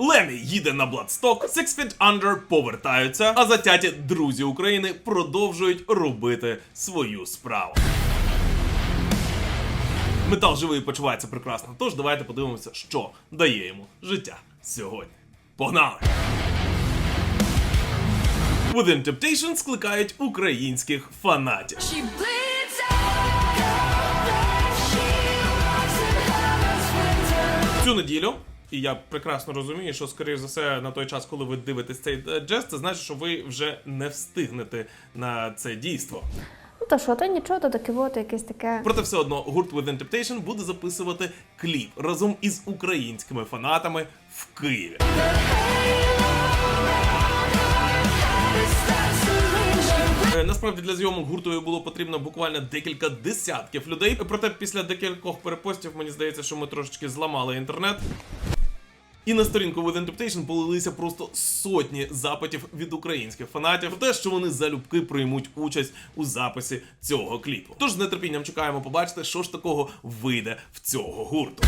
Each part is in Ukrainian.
Лемі їде на Бладсток, Six Feet Under повертаються, а затяті друзі України продовжують робити свою справу. Метал живий почувається прекрасно. Тож давайте подивимося, що дає йому життя сьогодні. Погнали! Within Temptation скликають українських фанатів. Цю неділю. І я прекрасно розумію, що скоріш за все на той час, коли ви дивитесь цей е, джест, це значить, що ви вже не встигнете на це дійство. Ну то що, то нічого, то таке от якесь таке. Проте все одно гурт Within Temptation буде записувати кліп разом із українськими фанатами в Києві. Е, Насправді для зйомок гурту було потрібно буквально декілька десятків людей. Проте після декількох перепостів мені здається, що ми трошечки зламали інтернет. І на сторінку Within Temptation полилися просто сотні запитів від українських фанатів про те, що вони залюбки приймуть участь у записі цього кліпу. Тож з нетерпінням чекаємо побачити, що ж такого вийде в цього гурту.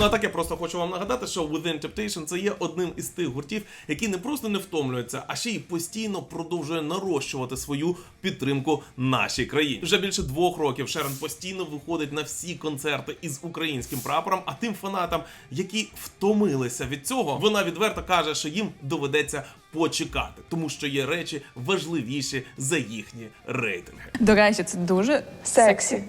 Ну а так я просто хочу вам нагадати, що Within Temptation це є одним із тих гуртів, які не просто не втомлюються, а ще й постійно продовжує нарощувати свою підтримку нашій країні. Вже більше двох років Шерон постійно виходить на всі концерти із українським прапором. А тим фанатам, які втомилися від цього, вона відверто каже, що їм доведеться почекати, тому що є речі важливіші за їхні рейтинги. До речі, це дуже сексі.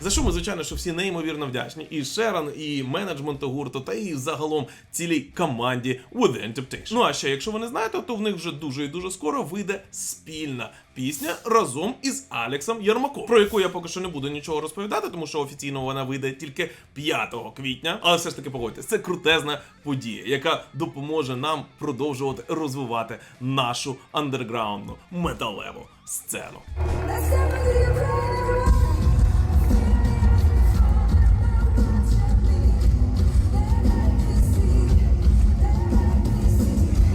За що ми, звичайно, що всі неймовірно вдячні. І Шерон, і менеджменту гурту, та і загалом цілій команді Within Temptation. Ну а ще, якщо ви не знаєте, то в них вже дуже і дуже скоро вийде спільна пісня разом із Алексом Ярмаком, про яку я поки що не буду нічого розповідати, тому що офіційно вона вийде тільки 5 квітня. Але все ж таки погодьтесь, це крутезна подія, яка допоможе нам продовжувати розвивати нашу андерграундну металеву сцену.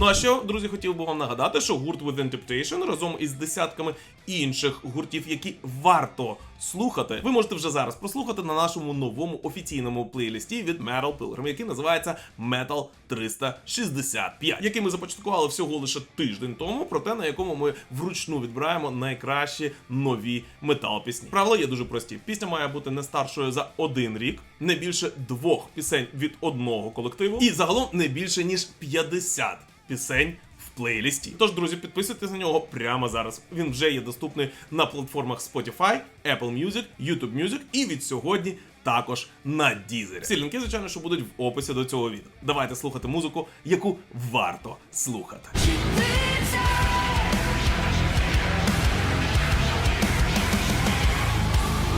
Ну а що, друзі, хотів би вам нагадати, що гурт Within Temptation разом із десятками інших гуртів, які варто слухати, ви можете вже зараз прослухати на нашому новому офіційному плейлісті від Metal Pilgrim, який називається Metal 365, який ми започаткували всього лише тиждень тому, проте на якому ми вручну відбираємо найкращі нові метал пісні. Правила є дуже прості. Пісня має бути не старшою за один рік, не більше двох пісень від одного колективу, і загалом не більше ніж 50 пісень в плейлісті. Тож, друзі, підписуйтесь на нього прямо зараз. Він вже є доступний на платформах Spotify, Apple Music, YouTube Music і від сьогодні також на Deezer. Всі лінки, звичайно, що будуть в описі до цього відео. Давайте слухати музику, яку варто слухати.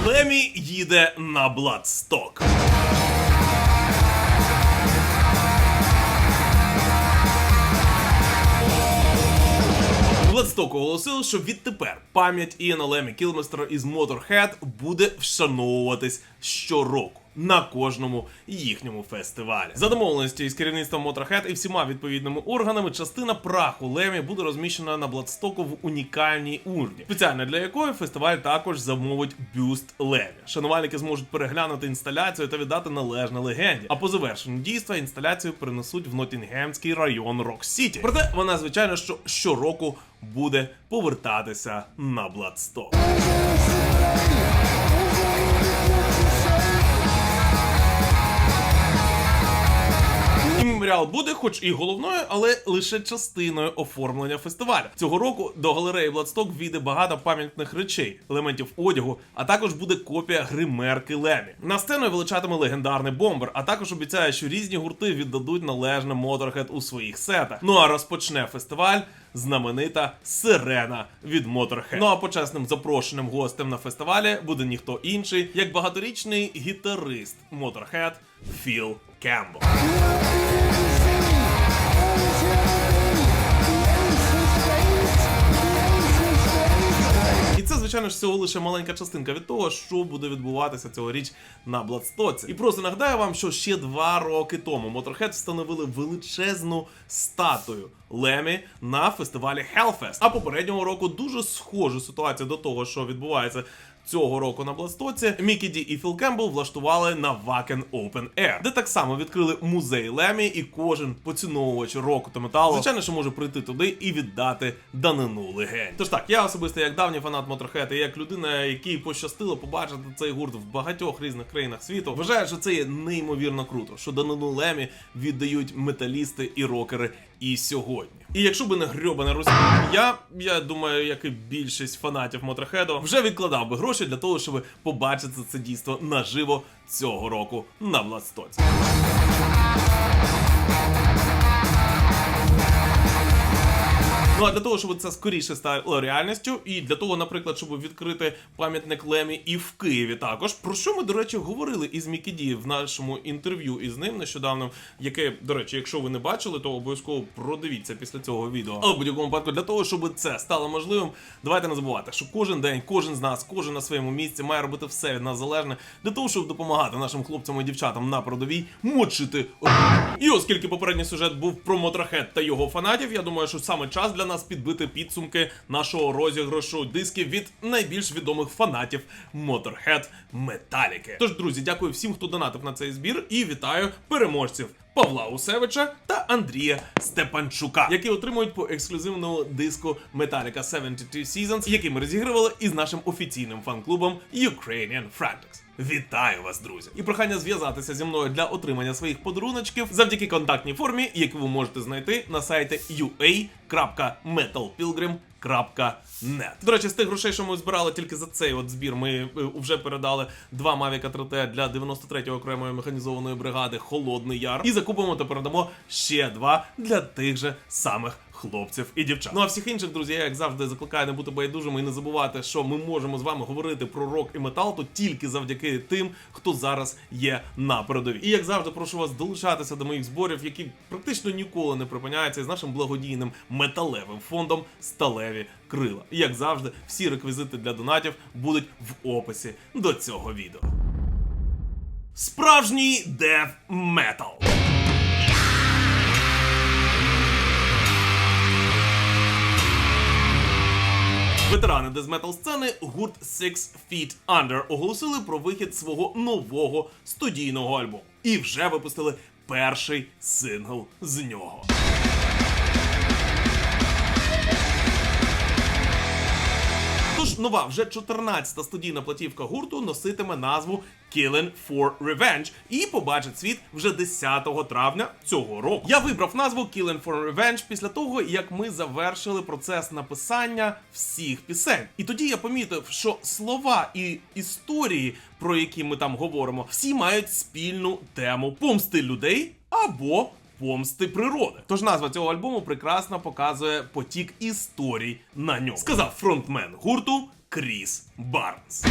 Лемі їде на Бладсток. Бладсток оголосив, що відтепер пам'ять Іана Лемі Кілместера із Motorhead буде вшановуватись щороку. На кожному їхньому фестивалі за домовленістю із керівництвом Motorhead і всіма відповідними органами частина праху Лемі буде розміщена на Бладстоку в унікальній урні, спеціально для якої фестиваль також замовить бюст Лемі. Шанувальники зможуть переглянути інсталяцію та віддати належне легенді. А по завершенню дійства інсталяцію перенесуть в Нотінгемський район Рок Сіті. Проте вона, звичайно, що щороку буде повертатися на Бладсток. Меморіал буде, хоч і головною, але лише частиною оформлення фестивалю. Цього року до галереї Бладсток війде багато пам'ятних речей, елементів одягу, а також буде копія гримерки Лемі. На сцену величатиме легендарний бомбер, а також обіцяє, що різні гурти віддадуть належне Motorhead у своїх сетах. Ну а розпочне фестиваль знаменита сирена від Motorhead. Ну а почесним запрошеним гостем на фестивалі буде ніхто інший, як багаторічний гітарист Motorhead Філ Кембл. Звичайно ж, всього лише маленька частинка від того, що буде відбуватися цьогоріч на Бладстоці. І просто нагадаю вам, що ще два роки тому Motorhead встановили величезну статую Лемі на фестивалі Hellfest. А попереднього року дуже схожу ситуацію до того, що відбувається цього року на Бластоці Мікі Ді і Філ Кембл влаштували на Wacken Open Air, де так само відкрили музей Лемі, і кожен поціновувач року та металу, звичайно, що може прийти туди і віддати данину легень. Тож так, я особисто як давній фанат і як людина, якій пощастило побачити цей гурт в багатьох різних країнах світу, вважаю, що це є неймовірно круто, що данину Лемі віддають металісти і рокери і сьогодні. І якщо би не грьобана Росія, я, я думаю, як і більшість фанатів Мотрахеду, вже відкладав би гроші для того, щоб побачити це дійство наживо цього року на Владстоці. Ну а для того, щоб це скоріше стало реальністю, і для того, наприклад, щоб відкрити пам'ятник Лемі і в Києві також. Про що ми, до речі, говорили із Мікі Ді в нашому інтерв'ю із ним нещодавно, яке, до речі, якщо ви не бачили, то обов'язково продивіться після цього відео. Але в будь-якому випадку, для того, щоб це стало можливим, давайте не забувати, що кожен день, кожен з нас, кожен на своєму місці має робити все від нас залежне для того, щоб допомагати нашим хлопцям і дівчатам на продовій мочити. І оскільки попередній сюжет був про Мотрахет та його фанатів, я думаю, що саме час для нас підбити підсумки нашого розіграшу дисків від найбільш відомих фанатів Motorhead Металіки. Тож, друзі, дякую всім, хто донатив на цей збір, і вітаю переможців. Павла Усевича та Андрія Степанчука, які отримують по ексклюзивному диску Metallica 72 Seasons, який ми розігрували із нашим офіційним фан-клубом Ukrainian Frantics. Вітаю вас, друзі! І прохання зв'язатися зі мною для отримання своїх подаруночків завдяки контактній формі, яку ви можете знайти на сайті ua.metalpilgrim.net. До речі, з тих грошей, що ми збирали тільки за цей от збір, ми е, вже передали два Mavic 3T для 93-ї окремої механізованої бригади Холодний Яр. І закупимо та передамо ще два для тих же самих хлопців і дівчат. Ну а всіх інших друзі, я як завжди закликаю не бути байдужими і не забувати, що ми можемо з вами говорити про рок і метал то тільки завдяки тим, хто зараз є на передовій. І як завжди, прошу вас долучатися до моїх зборів, які практично ніколи не припиняються з нашим благодійним металевим фондом Сталеві Крила. І як завжди, всі реквізити для донатів будуть в описі до цього відео. Справжній дев метал. Ветерани дезметал сцени гурт Six Feet Under оголосили про вихід свого нового студійного альбому і вже випустили перший сингл з нього. Нова вже 14-та студійна платівка гурту носитиме назву Killing for Revenge і побачить світ вже 10 травня цього року. Я вибрав назву Killing for Revenge після того, як ми завершили процес написання всіх пісень. І тоді я помітив, що слова і історії, про які ми там говоримо, всі мають спільну тему помсти людей або помсти природи. Тож назва цього альбому прекрасно показує потік історій на ньому. Сказав фронтмен гурту Кріс Барнс.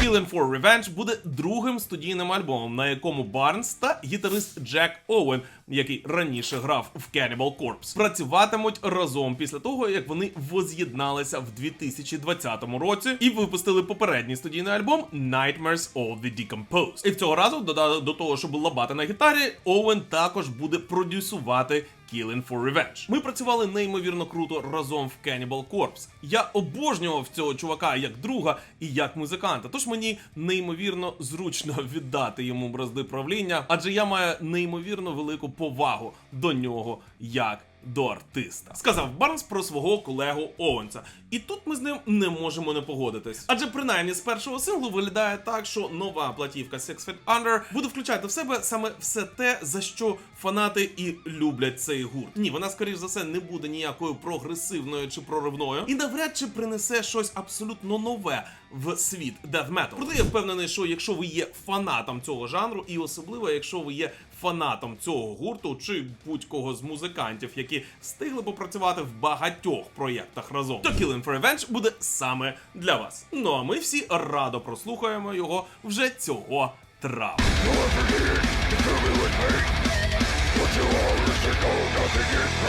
Killing for Revenge буде другим студійним альбомом, на якому Барнс та гітарист Джек Оуен, який раніше грав в Cannibal Corpse, працюватимуть разом після того, як вони воз'єдналися в 2020 році і випустили попередній студійний альбом Nightmares of the Decomposed. І цього разу додали до того, щоб лабати на гітарі, Оуен також буде продюсувати Killing for Revenge. Ми працювали неймовірно круто разом в Cannibal Corpse. Я обожнював цього чувака як друга і як музиканта. Тож мені неймовірно зручно віддати йому бразди правління, адже я маю неймовірно велику повагу до нього як до артиста. Сказав Барнс про свого колегу Оуенса. І тут ми з ним не можемо не погодитись. Адже принаймні з першого синглу виглядає так, що нова платівка Six Feet Under буде включати в себе саме все те, за що фанати і люблять цей гурт. Ні, вона, скоріш за все, не буде ніякою прогресивною чи проривною, і навряд чи принесе щось абсолютно нове в світ metal. Проте я впевнений, що якщо ви є фанатом цього жанру, і особливо якщо ви є фанатом цього гурту чи будь-кого з музикантів, які встигли попрацювати в багатьох проєктах разом, то Killing for Revenge буде саме для вас. Ну а ми всі радо прослухаємо його вже цього травня.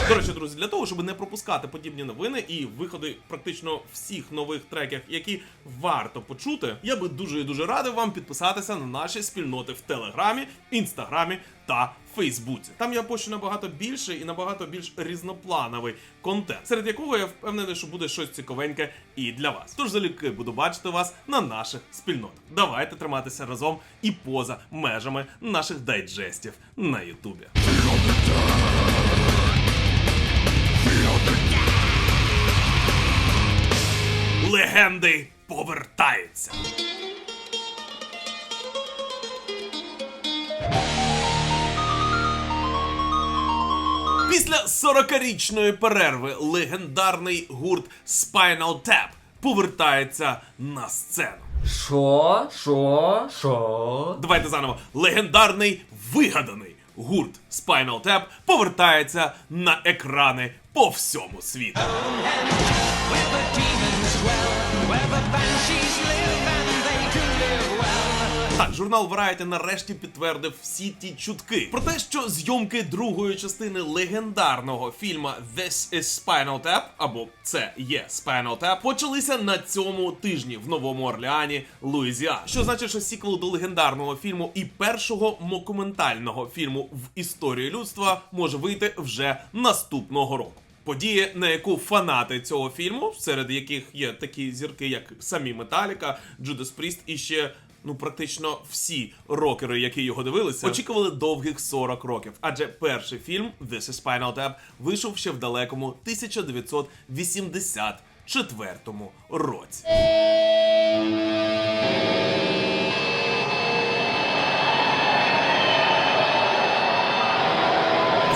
До речі, друзі, для того, щоб не пропускати подібні новини і виходи практично всіх нових треків, які варто почути, я би дуже і дуже радив вам підписатися на наші спільноти в Телеграмі, Інстаграмі та Фейсбуці. Там я пощу набагато більше і набагато більш різноплановий контент, серед якого я впевнений, що буде щось цікавеньке і для вас. Тож залюбки буду бачити вас на наших спільнотах. Давайте триматися разом і поза межами наших дайджестів на Ютубі. Легенди повертаються. 40-річної перерви легендарний гурт Spinal Tap повертається на сцену. Що? Що? Що? Давайте заново. Легендарний вигаданий гурт Spinal Tap повертається на екрани по всьому світу. Журнал Variety нарешті підтвердив всі ті чутки про те, що зйомки другої частини легендарного фільму This is Spinal Tap, або це є Spinal Tap, почалися на цьому тижні в Новому Орлеані, Луїзіана. Що значить, що сіквел до легендарного фільму і першого мокументального фільму в історії людства може вийти вже наступного року. Подія, на яку фанати цього фільму, серед яких є такі зірки, як самі Металіка, Джудас Пріст і ще ну практично всі рокери, які його дивилися, очікували довгих 40 років. Адже перший фільм This is Spinal Tap вийшов ще в далекому 1984 році.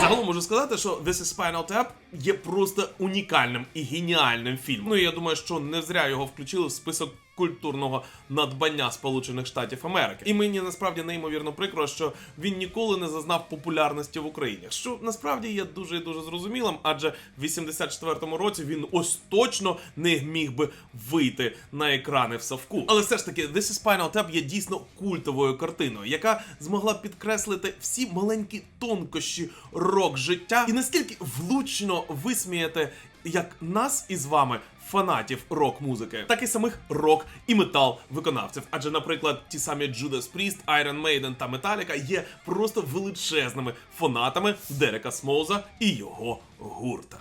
Загалом можу сказати, що This is Spinal Tap є просто унікальним і геніальним фільмом. Ну і я думаю, що не зря його включили в список культурного надбання Сполучених Штатів Америки. І мені насправді неймовірно прикро, що він ніколи не зазнав популярності в Україні. Що насправді є дуже і дуже зрозумілим, адже в 84-му році він ось точно не міг би вийти на екрани в Савку. Але все ж таки, This is Spinal Tap є дійсно культовою картиною, яка змогла підкреслити всі маленькі тонкощі рок життя і наскільки влучно висміяти як нас із вами. Фанатів рок-музики, так і самих рок і метал виконавців. Адже, наприклад, ті самі Judas Priest, Iron Maiden та Metallica є просто величезними фанатами Дерека Смоуза і його гурта.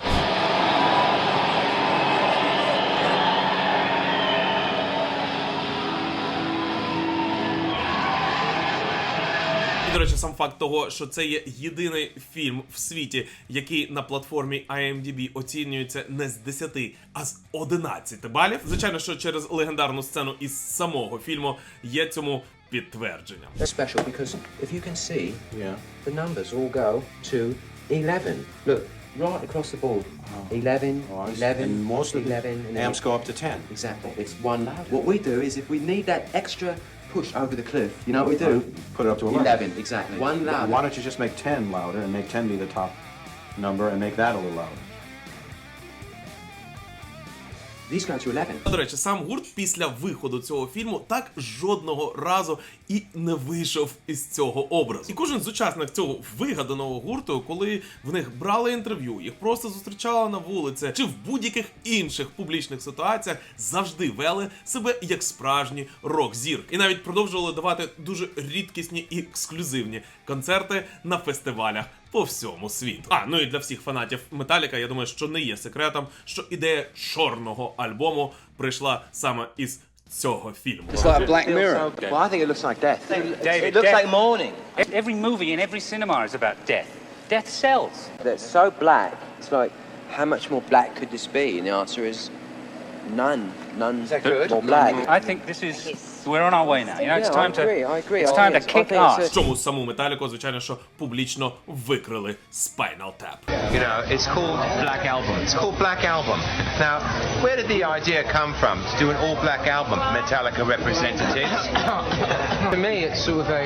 До речі, сам факт того, що це є єдиний фільм в світі, який на платформі IMDb оцінюється не з 10, а з 11 балів. Звичайно, що через легендарну сцену із самого фільму є цьому підтвердження. They're special because if you can see, Yeah. the numbers all go to 11. Look, right across the board. 11, Oh, I see. 11, and most of 11. the and then- amps go up to 10. Exactly. It's one loud. What we do is if we need that extra push over the cliff, you know what we do? Put it up to 11. 11, exactly. One Why don't you just make 10 louder and make 10 be the top number and make that a little louder? These go to 11. До речі, сам гурт після виходу цього фільму так жодного разу і не вийшов із цього образу. І кожен з учасників цього вигаданого гурту, коли в них брали інтерв'ю, їх просто зустрічали на вулиці чи в будь-яких інших публічних ситуаціях, завжди вели себе як справжні рок-зірки. І навіть продовжували давати дуже рідкісні і ексклюзивні концерти на фестивалях по всьому світу. А ну і для всіх фанатів Металіка, я думаю, що не є секретом, що ідея чорного альбому прийшла саме із sort of film. It's like a Black Mirror. Well, I think it looks like death. David, it looks death. like mourning. Every movie in every cinema is about death. Death sells. That's so black. It's like, how much more black could this be? And the answer is none None more black. I think this is. We're on our way now. You know, it's Yeah, I time to. agree, I agree. It's I time to think it's- I kick think it's ass. a- Чому саму Металіку, звичайно, що публічно викрили Spinal Tap. You know, it's called Black Album. It's called Black Album. Now, where did the idea come from to do an all black album, Metallica representatives? For me, it's sort of a,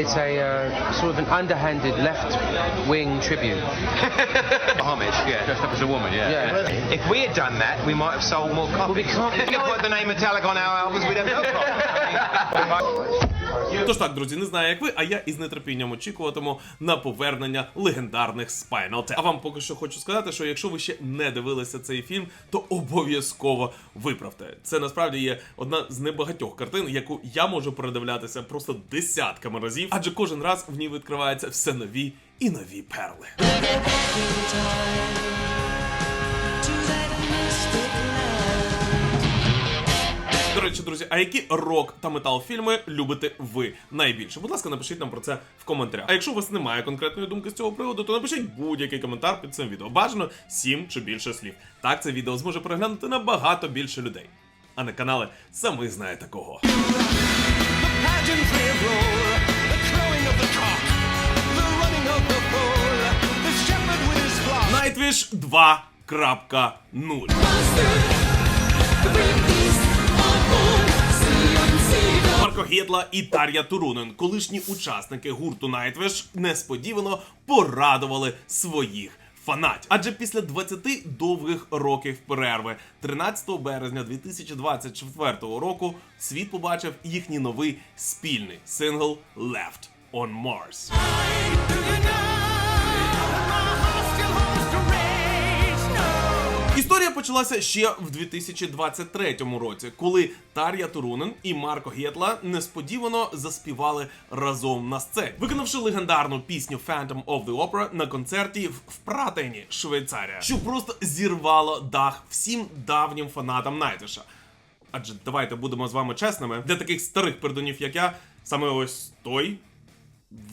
it's a uh, sort of an underhanded left-wing tribute. Homage, yeah. Dressed up as a woman, yeah. Yeah. If we had done that, we might have sold more copies. we can't- Тож так, друзі, не знаю, як ви, а я із нетерпінням очікуватиму на повернення легендарних Spinal Tap. А вам поки що хочу сказати, що якщо ви ще не дивилися цей фільм, то обов'язково виправте. Це насправді є одна з небагатьох картин, яку я можу передивлятися просто десятками разів, адже кожен раз в ній відкриваються все нові і нові перли. Друзі, а які рок та метал фільми любите ви найбільше? Будь ласка, напишіть нам про це в коментарях. А якщо у вас немає конкретної думки з цього приводу, то напишіть будь-який коментар під цим відео. Бажано 7 чи більше слів. Так це відео зможе переглянути набагато більше людей. А на канали самі знаєте кого. Nightwish 2.0 Марко Гєдла і Тар'я Турунен, колишні учасники гурту Nightwish, несподівано порадували своїх фанатів. Адже після 20 довгих років перерви, 13 березня 2024 року, світ побачив їхній новий спільний сингл Left on Mars. Почалася ще в 2023 році, коли Тар'я Турунен і Марко Гєтла несподівано заспівали разом на сцені, виконавши легендарну пісню Phantom of the Opera на концерті в Пратені, Швейцарія, що просто зірвало дах всім давнім фанатам Найтиша. Адже давайте будемо з вами чесними, для таких старих пердунів, як я, саме ось той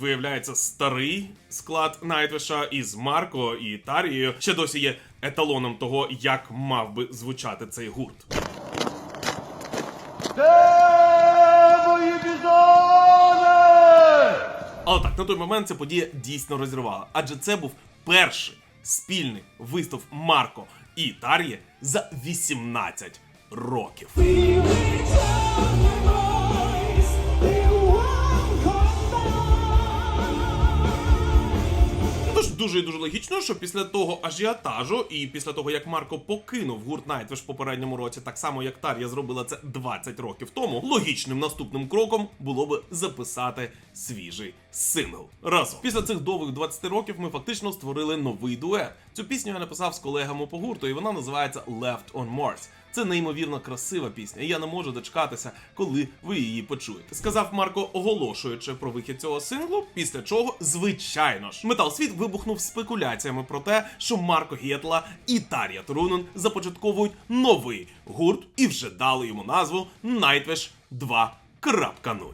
виявляється старий склад Найтвиша із Марко і Тарією ще досі є еталоном того, як мав би звучати цей гурт. Але так, на той момент ця подія дійсно розірвала, адже це був перший спільний виступ Марко і Тар'є за 18 років. Дуже і дуже логічно, що після того ажіотажу і після того, як Марко покинув гурт Nightwish в попередньому році, так само як Тар'я зробила це 20 років тому, логічним наступним кроком було би записати свіжий сингл разом. Після цих довгих 20 років ми фактично створили новий дует. Цю пісню я написав з колегами по гурту, і вона називається Left on Mars. Це неймовірно красива пісня, і я не можу дочекатися, коли ви її почуєте. Сказав Марко, оголошуючи про вихід цього синглу, після чого, звичайно ж, Метал Світ вибухнув спекуляціями про те, що Марко Гєтла і Тар'я Трунен започатковують новий гурт і вже дали йому назву Nightwish 2.0.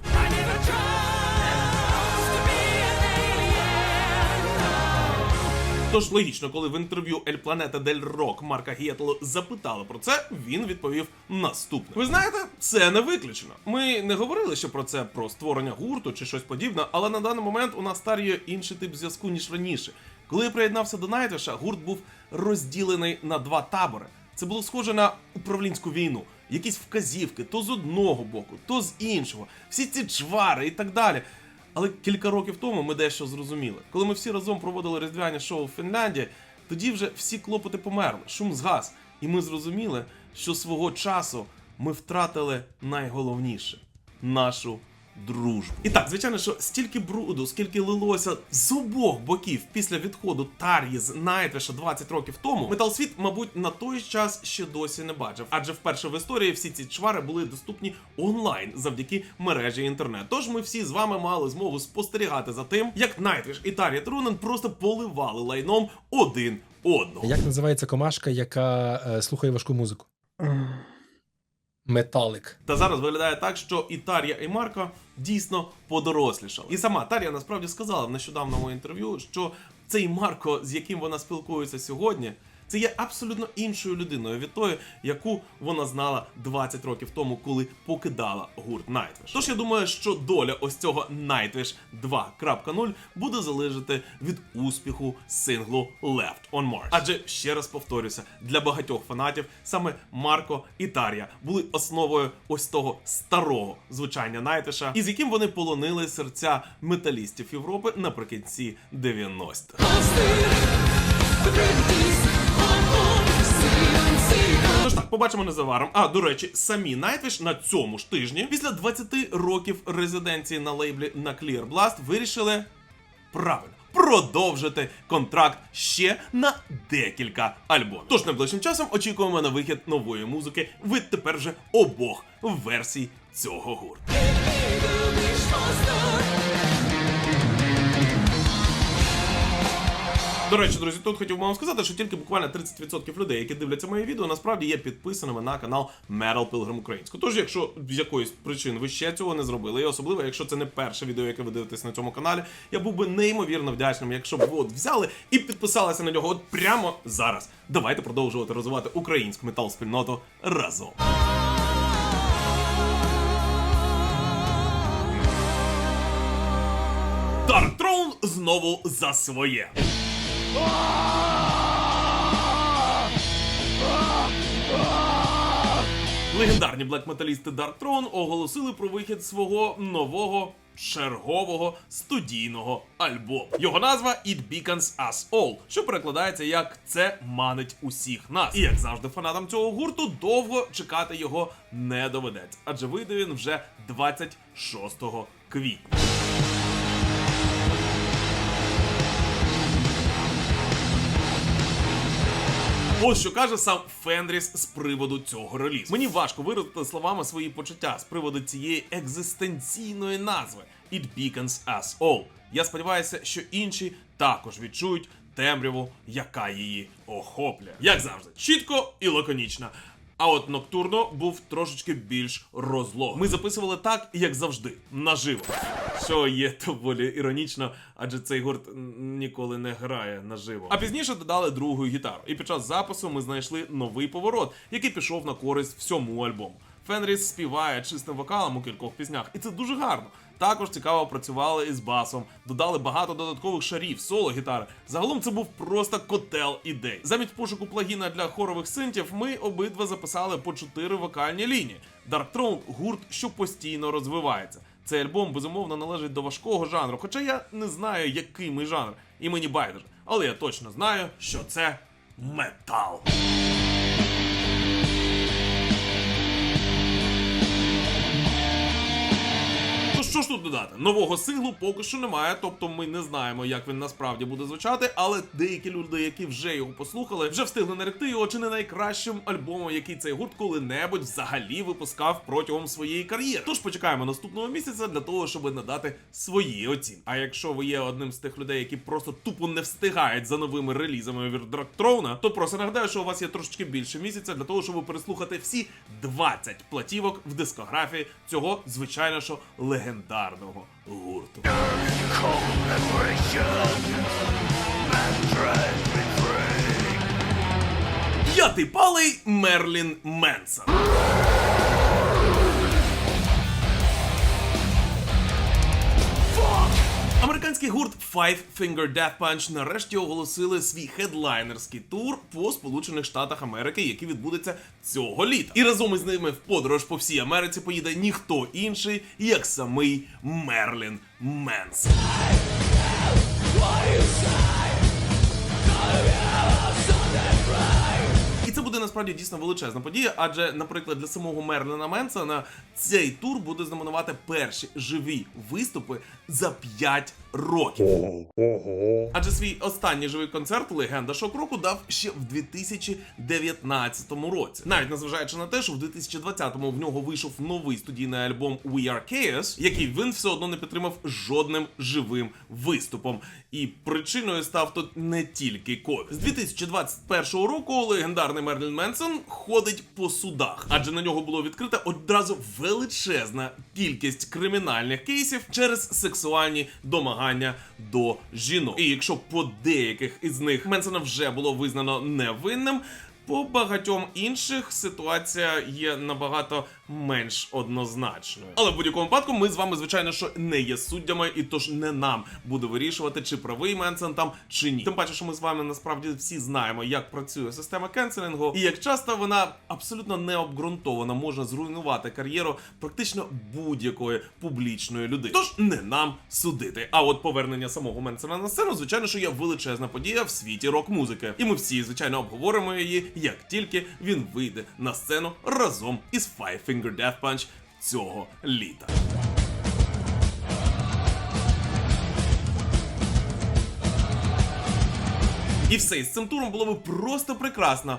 Тож логічно, коли в інтерв'ю El Planeta del Rock Марка Гєтло запитали про це, він відповів наступне: Ви знаєте, це не виключено. Ми не говорили ще про це про створення гурту чи щось подібне, але на даний момент у нас старіє інший тип зв'язку ніж раніше. Коли я приєднався до Найтиша, гурт був розділений на два табори. Це було схоже на управлінську війну. Якісь вказівки то з одного боку, то з іншого. Всі ці чвари і так далі. Але кілька років тому ми дещо зрозуміли. Коли ми всі разом проводили різдвяні шоу в Фінляндії, тоді вже всі клопоти померли, шум згас, і ми зрозуміли, що свого часу ми втратили найголовніше нашу дружбу. І так, звичайно, що стільки бруду, скільки лилося з обох боків після відходу Тар'ї з Найтвеша 20 років тому, Метал Світ, мабуть, на той час ще досі не бачив. Адже вперше в історії всі ці чвари були доступні онлайн завдяки мережі інтернет. Тож ми всі з вами мали змогу спостерігати за тим, як Найтвеш і Тар'я Трунен просто поливали лайном один одного. Як називається комашка, яка е, слухає важку музику? Металик. Та зараз виглядає так, що і Тар'я, і Марко дійсно подорослішали. І сама Тар'я насправді сказала в нещодавному інтерв'ю, що цей Марко, з яким вона спілкується сьогодні, це є абсолютно іншою людиною від тої, яку вона знала 20 років тому, коли покидала гурт Nightwish. Тож я думаю, що доля ось цього Nightwish 2.0 буде залежати від успіху синглу Left on Mars. Адже ще раз повторюся, для багатьох фанатів саме Марко і Тар'я були основою ось того старого звучання Найтиша, із яким вони полонили серця металістів Європи наприкінці 90-х. Так, Побачимо незабаром. А до речі, самі Nightwish на цьому ж тижні, після 20 років резиденції на лейблі на Clear Blast, вирішили правильно. Продовжити контракт ще на декілька альбомів. Тож найближчим часом очікуємо на вихід нової музики від тепер вже обох версій цього гурту. До речі, друзі, тут хотів би вам сказати, що тільки буквально 30% людей, які дивляться моє відео, насправді є підписаними на канал Metal Pilgrim Українську. Тож, якщо з якоїсь причин ви ще цього не зробили, і особливо, якщо це не перше відео, яке ви дивитесь на цьому каналі, я був би неймовірно вдячним, якщо б ви от взяли і підписалися на нього от прямо зараз. Давайте продовжувати розвивати українську метал спільноту разом. Dark Throne знову за своє. Легендарні блек-металісти Dark Throne оголосили про вихід свого нового чергового студійного альбому. Його назва It Beacons Us All, що перекладається як це манить усіх нас. І як завжди, фанатам цього гурту довго чекати його не доведеться, адже вийде він вже 26 квітня. Ось що каже сам Фенріс з приводу цього релізу. Мені важко виразити словами свої почуття з приводу цієї екзистенційної назви It Beacons Us All. Я сподіваюся, що інші також відчують темряву, яка її охоплює. Як завжди, чітко і лаконічно. А от Ноктурно був трошечки більш розлог. Ми записували так, як завжди, наживо. Що є доволі іронічно, адже цей гурт ніколи не грає наживо. А пізніше додали другу гітару. І під час запису ми знайшли новий поворот, який пішов на користь всьому альбому. Фенріс співає чистим вокалом у кількох піснях, і це дуже гарно. Також цікаво працювали із басом, додали багато додаткових шарів, соло гітари. Загалом це був просто котел ідей. Замість пошуку плагіна для хорових синтів, ми обидва записали по чотири вокальні лінії. Dark Throne – гурт, що постійно розвивається. Цей альбом безумовно належить до важкого жанру, хоча я не знаю, який ми жанр, і мені байдуже. Але я точно знаю, що це метал. Що ж тут додати? Нового синглу поки що немає, тобто ми не знаємо, як він насправді буде звучати, але деякі люди, які вже його послухали, вже встигли наректи його чи не найкращим альбомом, який цей гурт коли-небудь взагалі випускав протягом своєї кар'єри. Тож почекаємо наступного місяця для того, щоб надати свої оцінки. А якщо ви є одним з тих людей, які просто тупо не встигають за новими релізами від Драктрона, то просто нагадаю, що у вас є трошечки більше місяця для того, щоб переслухати всі 20 платівок в дискографії цього звичайно що легендарного гурту. П'ятипалий Мерлін Менсон. Американський гурт Five Finger Death Punch нарешті оголосили свій хедлайнерський тур по Сполучених Штатах Америки, який відбудеться цього літа. І разом із ними в подорож по всій Америці поїде ніхто інший, як самий Мерлін Менсон. Буде насправді дійсно величезна подія, адже, наприклад, для самого Мерліна Менсона цей тур буде знаменувати перші живі виступи за 5 років. Адже свій останній живий концерт Легенда Шок Року дав ще в 2019 році. Навіть незважаючи на те, що в 2020-му в нього вийшов новий студійний альбом We Are Chaos, який він все одно не підтримав жодним живим виступом. І причиною став тут не тільки ковід. З 2021 року легендарний Мерлін Менсон ходить по судах, адже на нього було відкрита одразу величезна кількість кримінальних кейсів через сексуальні домагання до жінок. І якщо по деяких із них Менсона вже було визнано невинним. По багатьом інших ситуація є набагато менш однозначною. Але в будь-якому випадку ми з вами, звичайно, що не є суддями, і тож не нам буде вирішувати, чи правий Менсен там чи ні. Тим паче, що ми з вами насправді всі знаємо, як працює система кенселінгу, і як часто вона абсолютно необґрунтовано може зруйнувати кар'єру практично будь-якої публічної людини. Тож не нам судити. А от повернення самого Менсена на сцену, звичайно, що є величезна подія в світі рок-музики. І ми всі, звичайно, обговоримо її, як тільки він вийде на сцену разом із Five Finger Death Punch цього літа. І все, і з цим туром було б просто прекрасно,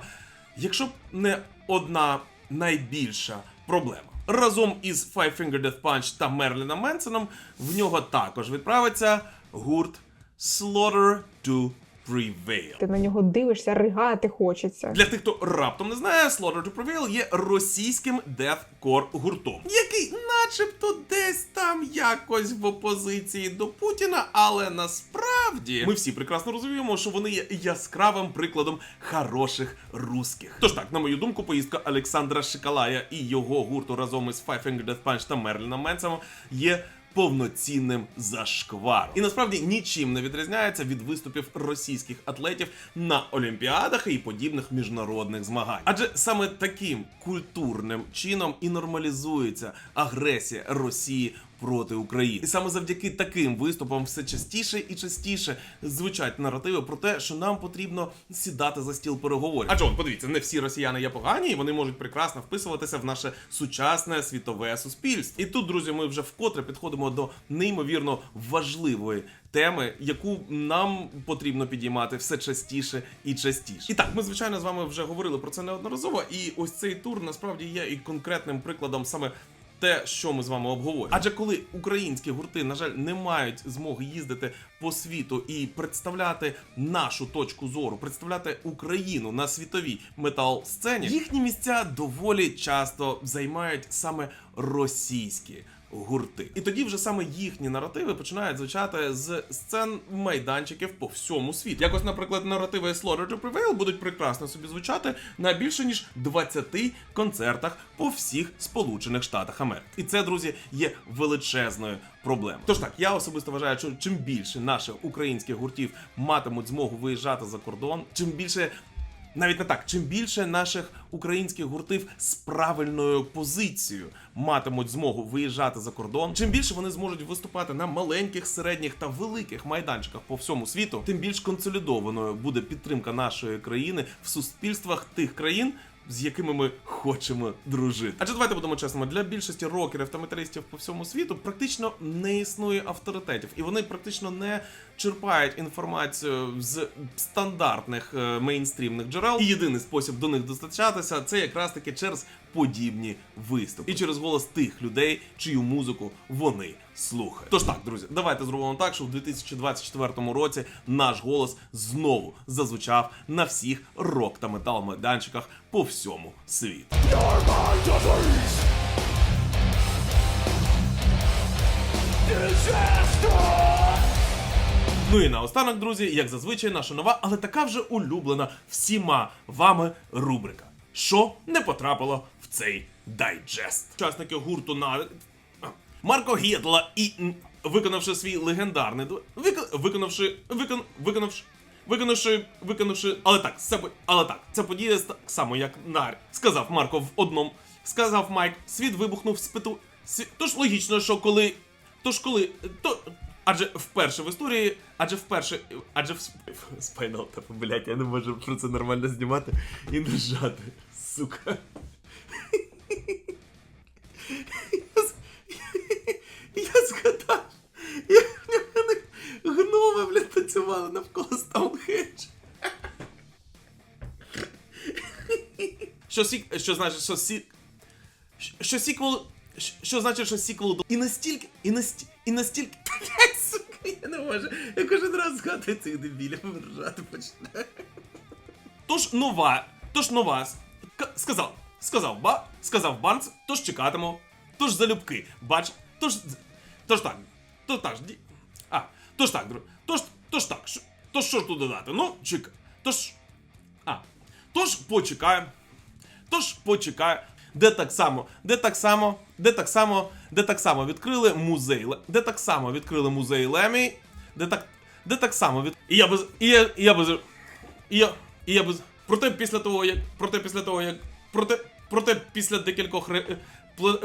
якщо б не одна найбільша проблема. Разом із Five Finger Death Punch та Мерліном Менсоном в нього також відправиться гурт Slaughter to Prevail. Ти на нього дивишся, ригати хочеться. Для тих, хто раптом не знає, Slaughter to Prevail є російським дефкор гуртом, який, начебто, десь там якось в опозиції до Путіна, але насправді ми всі прекрасно розуміємо, що вони є яскравим прикладом хороших русських. Тож так, на мою думку, поїздка Олександра Шикалая і його гурту разом із Five Finger Death Punch та Мерліном Менсом є повноцінним зашкваром. І насправді нічим не відрізняється від виступів російських атлетів на олімпіадах і подібних міжнародних змагань. Адже саме таким культурним чином і нормалізується агресія Росії. Проти України, і саме завдяки таким виступам все частіше і частіше звучать наративи про те, що нам потрібно сідати за стіл переговорів. Адже от подивіться, не всі росіяни є погані, і вони можуть прекрасно вписуватися в наше сучасне світове суспільство. І тут, друзі, ми вже вкотре підходимо до неймовірно важливої теми, яку нам потрібно підіймати все частіше і частіше. І так, ми звичайно з вами вже говорили про це неодноразово. І ось цей тур насправді є і конкретним прикладом саме. Те, що ми з вами обговорюємо. Адже коли українські гурти, на жаль, не мають змоги їздити по світу і представляти нашу точку зору, представляти Україну на світовій метал сцені, їхні місця доволі часто займають саме російські. Гурти, і тоді вже саме їхні наративи починають звучати з сцен майданчиків по всьому світу. Якось, наприклад, наративи Slaughter to Prevail будуть прекрасно собі звучати на більше ніж 20 концертах по всіх Сполучених Штатах Америки. І це, друзі, є величезною проблемою. Тож так, я особисто вважаю, що чим більше наших українських гуртів матимуть змогу виїжджати за кордон, чим більше навіть не так, чим більше наших українських гуртів з правильною позицією матимуть змогу виїжджати за кордон, чим більше вони зможуть виступати на маленьких, середніх та великих майданчиках по всьому світу, тим більш консолідованою буде підтримка нашої країни в суспільствах тих країн. З якими ми хочемо дружити. Адже давайте будемо чесними, для більшості рокерів та металістів по всьому світу практично не існує авторитетів, і вони практично не черпають інформацію з стандартних е, мейнстрімних джерел. І єдиний спосіб до них достачатися це якраз таки через подібні виступи і через голос тих людей, чию музику вони слухають. Тож так, друзі, давайте зробимо так, що в 2024 році наш голос знову зазвучав на всіх рок та метал майданчиках по всьому світу. Ну і наостанок, друзі, як зазвичай, наша нова, але така вже улюблена всіма вами рубрика. Що не потрапило цей дайджест? Учасники гурту на Марко Гєдла і виконавши свій легендарний ду- вик- виконавши викон, виконавши. Виконавши, виконавши, але так, це але так, це подія так само, як Нар. Сказав Марко в одному. Сказав Майк, світ вибухнув спиту. Сві... Тож логічно, що коли. Тож коли. То. Адже вперше в історії, адже вперше, адже в Tap, блять, я не можу про це нормально знімати і не жати, сука. Я, з- я згадав, як в мене гноми, блядь, танцювали навколо Стоунхедж. Що сік, що значить, що сік, що сіквел, що- значить, що сіквел до... І настільки, і насті, і настільки, блядь, сука, я не можу, я кожен раз згадую цих дебілів, ржати починаю. Тож нова, тож нова, сказав, сказав ба, сказав Барнс, тож чекатиму, тож залюбки, бач, тож, тож так, тож так, а, тож так, друг, тож, тож так, тож що ж тут додати, ну, чекай, тож, а, тож почекаємо, тож почекаємо, де так само, де так само, де так само, де так само відкрили музей, де так само відкрили музей Лемі, де так, де так само від. І я без. І я, і я без. І я, і я без. Проте після того, як. Проте після того, як. Проте. Проте після декількох ре... е,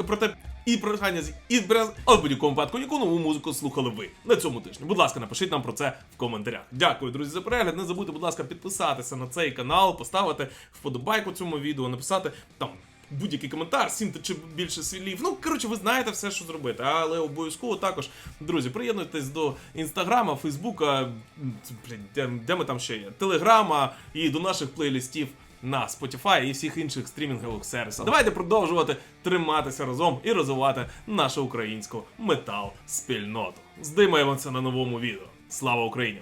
Проте і прохання з і без. Але в будь-якому випадку яку нову музику слухали ви на цьому тижні. Будь ласка, напишіть нам про це в коментарях. Дякую, друзі, за перегляд. Не забудьте, будь ласка, підписатися на цей канал, поставити вподобайку цьому відео, написати там. Будь-який коментар, сім чи більше слів. Ну, коротше, ви знаєте все, що зробити. Але обов'язково також, друзі, приєднуйтесь до інстаграма, фейсбука, де, де ми там ще є, телеграма і до наших плейлістів на Spotify і всіх інших стрімінгових сервісах. Давайте продовжувати триматися разом і розвивати нашу українську метал спільноту. Здимаємося на новому відео. Слава Україні!